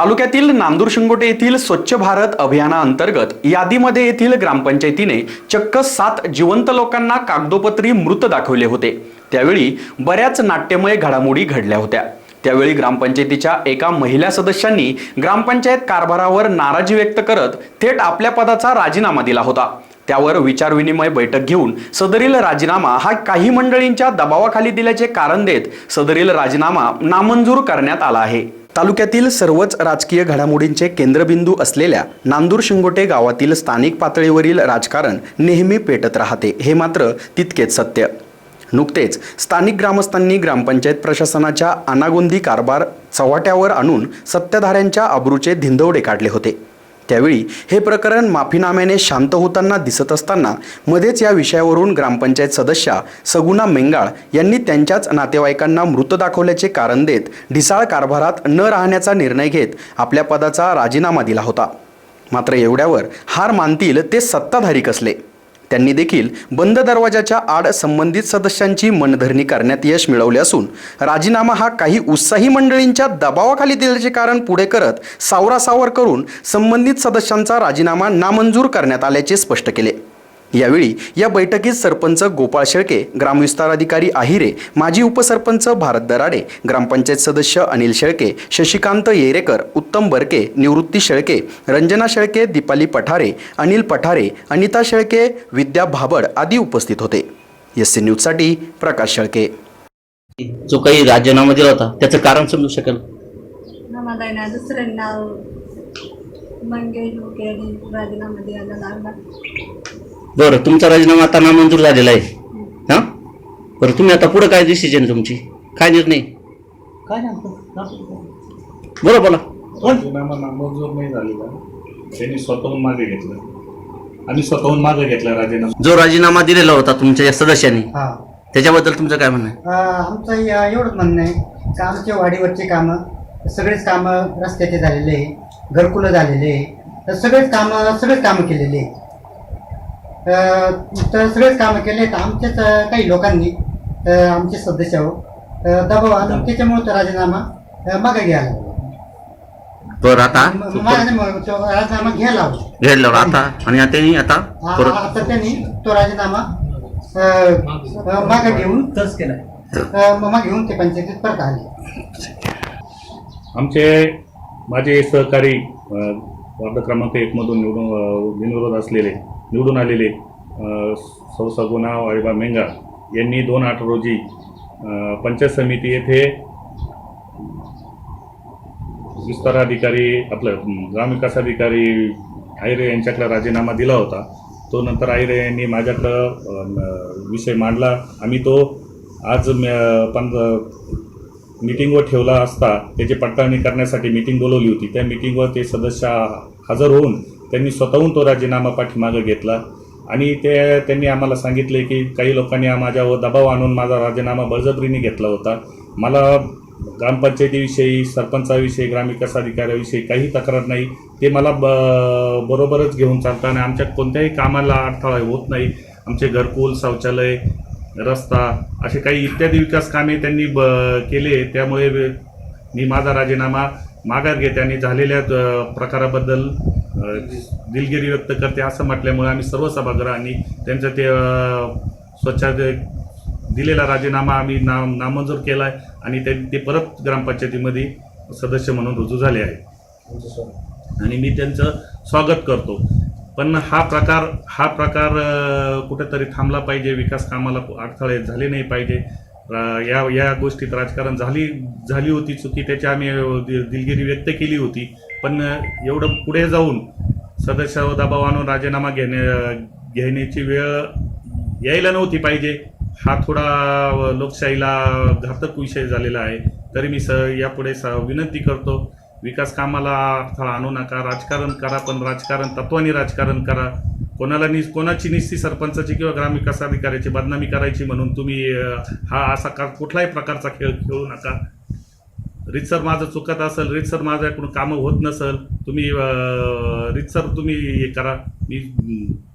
तालुक्यातील नांदूर शिंगोटे येथील स्वच्छ भारत अभियानाअंतर्गत यादीमध्ये येथील ग्रामपंचायतीने चक्क सात जिवंत लोकांना कागदोपत्री मृत दाखवले होते. त्यावेळी बऱ्याच नाट्यमय घडामोडी घडल्या होत्या. त्यावेळी ग्रामपंचायतीच्या एका महिला सदस्यांनी ग्रामपंचायत कारभारावर नाराजी व्यक्त करत थेट आपल्या पदाचा राजीनामा दिला होता. त्यावर विचारविनिमय बैठक घेऊन सदरील राजीनामा हा काही मंडळींच्या दबावाखाली दिल्याचे कारण देत सदरील राजीनामा नामंजूर करण्यात आला आहे. तालुक्यातील सर्वच राजकीय घडामोडींचे केंद्रबिंदू असलेल्या नांदूर शिंगोटे गावातील स्थानिक पातळीवरील राजकारण नेहमी पेटत राहते. हे मात्र तितकेच सत्य. नुकतेच स्थानिक ग्रामस्थांनी ग्रामपंचायत प्रशासनाच्या अनागोंदी कारभार चव्हाट्यावर आणून सत्ताधाऱ्यांच्या अब्रूचे धिंदवडे काढले होते. त्यावेळी हे प्रकरण माफीनाम्याने शांत होताना दिसत असताना मध्येच या विषयावरून ग्रामपंचायत सदस्या सगुणा मेंगाळ यांनी त्यांच्याच नातेवाईकांना मृत दाखवल्याचे कारण देत ढिसाळ कारभारात न राहण्याचा निर्णय घेत आपल्या पदाचा राजीनामा दिला होता. मात्र एवढ्यावर हार मानतील ते सत्ताधारी कसले? त्यांनी देखील बंद दरवाजाच्या आड संबंधित सदस्यांची मनधरणी करण्यात यश मिळवले असून राजीनामा हा काही उत्साही मंडळींच्या दबावाखाली दिल्याचे कारण पुढे करत सावरासावर करून संबंधित सदस्यांचा राजीनामा नामंजूर करण्यात आल्याचे स्पष्ट केले. यावेळी या बैठकीत सरपंच गोपाळ शेळके ग्रामविस्तार अधिकारी आहिरे माजी उपसरपंच भारत दराडे ग्रामपंचायत सदस्य अनिल शेळके शशिकांत येरेकर उत्तम बरके निवृत्ती शेळके रंजना शेळके दीपाली पठारे अनिल पठारे अनिता शेळके विद्या भाबड आदी उपस्थित होते. एस सी न्यूजसाठी प्रकाश शेळके. जो काही राजीनामा दिला होता त्याचं कारण समजू शकेल? आम्हाला आहे ना दुसरं नाव मंगेश मुके आणि राजीनामा द्यायला लागला बरं तुमचा राजीनामा आता नामंजूर झालेला आहे. हा? बरं तुम्ही आता पुढे काय डिसिजन तुमची? काय निर्णय? काय नाही बोला. बोला. राजीनामा नामंजूर नाही झालेला. त्यांनी स्वतःहून मागे घेतलं. आम्ही स्वतःहून मागे घेतला राजीनामा. जो राजीनामा दिलेला होता तुमच्या या सदस्यांनी हा. त्याच्याबद्दल तुमचं काय म्हणणं आहे? आमचं या- एवढंच म्हणणं आहे का आमच्या वाडीवरची कामं सगळेच कामं रस्त्याचे झालेले आहे घरकुलं झालेले आहे. तर सगळेच कामं सगळेच कामं केलेले आहे. तर सगळेच कामं केले तर आमच्याच काही लोकांनी आमचे सदस्यावर अं, दबाव आणून त्याच्यामुळे तो राजीनामा मागे घ्यायला. बरं आता तो राजीनामा घ्यायला. घ्यायला लावला आता? आणि आता त्यांनी आता? आता त्यांनी तो राजीनामा मागे घेऊन अं, मागे घेऊन ते पंचायतीत परत आले. आमचे माझे सहकारी वार्ड क्रमांक एकमधून निवडून बिनविरोध असलेले निवडून आलेले सौ सगुना वाळीबा मेंगा यांनी दोन आठ रोजी पंचायत समिती येथे विस्ताराधिकारी आपलं ग्रामविकास अधिकारी आयरे यांच्याकडे राजीनामा दिला होता. तो नंतर आयरे यांनी माझ्याकडं विषय मांडला. आम्ही तो आज म- पंध मिटिंगवर ठेवला असता त्याची पडताळणी करण्यासाठी मिटिंग बोलवली होती. त्या मिटिंगवर ते सदस्य हजर होऊन त्यांनी स्वतःहून तो राजीनामा पाठीमागं घेतला आणि ते त्यांनी आम्हाला सांगितले की काही लोकांनी माझ्यावर दबाव आणून माझा राजीनामा बळजबरीने घेतला होता. मला ग्रामपंचायतीविषयी सरपंचाविषयी ग्रामविकास अधिकाऱ्याविषयी काही तक्रार नाही. ते मला ब बरोबरच घेऊन चालतात आणि आमच्या कोणत्याही कामाला अडथळा होत नाही. आमचे घरकुल शौचालय रस्ता असे काही इत्यादी विकास कामे त्यांनी ब केले. त्यामुळे मी माझा राजीनामा माघार घेते आणि झालेल्या प्रकाराबद्दल दिलगिरी व्यक्त करते असं म्हटल्यामुळे आम्ही सर्व सभागृहांनी त्यांचं ते अ, स्वच्छ दिलेला राजीनामा आम्ही नाम नामंजूर केला आहे आणि ते ते परत ग्रामपंचायतीमध्ये सदस्य म्हणून रुजू झाले आहे. आणि मी त्यांचं स्वागत करतो. पण हा प्रकार हा प्रकार कुठेतरी थांबला पाहिजे विकास कामाला अडथळे झाले नाही पाहिजे. या या गोष्टीत राजकारण झाली झाली होती चुकी त्याची आम्ही दि- दिलगिरी व्यक्त केली होती. पण एवढं पुढे जाऊन सदस्यावर दबाव आणून राजीनामा घेणे घेण्याची वेळ यायला नव्हती पाहिजे. हा थोडा लोकशाहीला घातक विषय झालेला आहे. तरी मी स यापुढे स विनंती करतो विकास कामाला अडथळा आणू नका राजकारण करा पण राजकारण तत्वाने राजकारण करा. कोणाला नि कोणाची निस्ती सरपंचाची किंवा ग्रामविकास अधिकाऱ्याची बदनामी करायची म्हणून तुम्ही हा असा का कुठलाही प्रकारचा खेळ खेळू नका. रितसर माझं चुकत असेल रितसर माझ्याकडून कामं होत नसेल तुम्ही रितसर तुम्ही हे करा. मी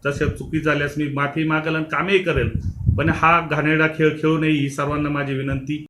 तसे तशा चुकी झाल्यास मी माफी मागेल आणि कामही करेल. पण हा घाणेरडा खेळ खेळू नये ही सर्वांना माझी विनंती.